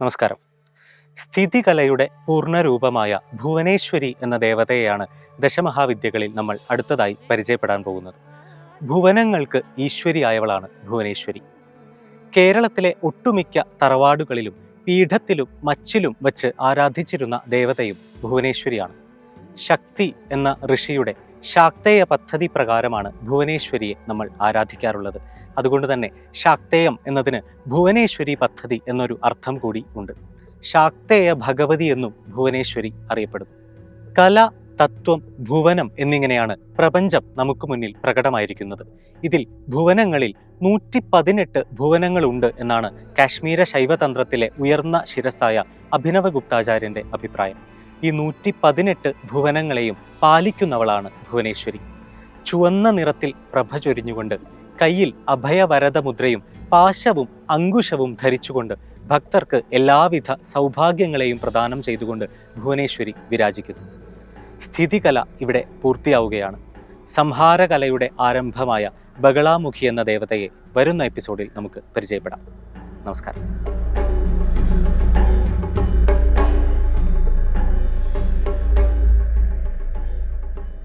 നമസ്കാരം. സ്ഥിതികലയുടെ പൂർണരൂപമായ ഭുവനേശ്വരി എന്ന ദേവതയെയാണ് ദശമഹാവിദ്യകളിൽ നമ്മൾ അടുത്തതായി പരിചയപ്പെടാൻ പോകുന്നത്. ഭുവനങ്ങൾക്ക് ഈശ്വരിയായവളാണ് ഭുവനേശ്വരി. കേരളത്തിലെ ഒട്ടുമിക്ക തറവാടുകളിലും പീഠത്തിലും മച്ചിലും വച്ച് ആരാധിച്ചിരുന്ന ദേവതയും ഭുവനേശ്വരിയാണ്. ശക്തി എന്ന ഋഷിയുടെ ശാക്തേയ പദ്ധതി പ്രകാരമാണ് ഭുവനേശ്വരിയെ നമ്മൾ ആരാധിക്കാറുള്ളത്. അതുകൊണ്ട് തന്നെ ശാക്തേയം എന്നതിന് ഭുവനേശ്വരി പദ്ധതി എന്നൊരു അർത്ഥം കൂടി ഉണ്ട്. ശാക്തേയ ഭഗവതി എന്നും ഭുവനേശ്വരി അറിയപ്പെടുന്നു. കല തത്വം ഭുവനം എന്നിങ്ങനെയാണ് പ്രപഞ്ചം നമുക്ക് മുന്നിൽ പ്രകടമായിരിക്കുന്നത്. ഇതിൽ ഭുവനങ്ങളിൽ നൂറ്റി പതിനെട്ട് ഭുവനങ്ങളുണ്ട് എന്നാണ് കാശ്മീര ശൈവതന്ത്രത്തിലെ ഉയർന്ന ശിരസായ അഭിനവ ഗുപ്താചാര്യന്റെ അഭിപ്രായം. ഈ നൂറ്റി പതിനെട്ട് ഭുവനങ്ങളെയും പാലിക്കുന്നവളാണ് ഭുവനേശ്വരി. ചുവന്ന നിറത്തിൽ പ്രഭ ചൊരിഞ്ഞുകൊണ്ട് കയ്യിൽ അഭയവരത മുദ്രയും പാശവും അങ്കുശവും ധരിച്ചുകൊണ്ട് ഭക്തർക്ക് എല്ലാവിധ സൗഭാഗ്യങ്ങളെയും പ്രദാനം ചെയ്തുകൊണ്ട് ഭുവനേശ്വരി വിരാജിക്കുന്നു. സ്ഥിതികല ഇവിടെ പൂർത്തിയാവുകയാണ്. സംഹാരകലയുടെ ആരംഭമായ ബഗളാമുഖി എന്ന ദേവതയെ വരുന്ന എപ്പിസോഡിൽ നമുക്ക് പരിചയപ്പെടാം. നമസ്കാരം.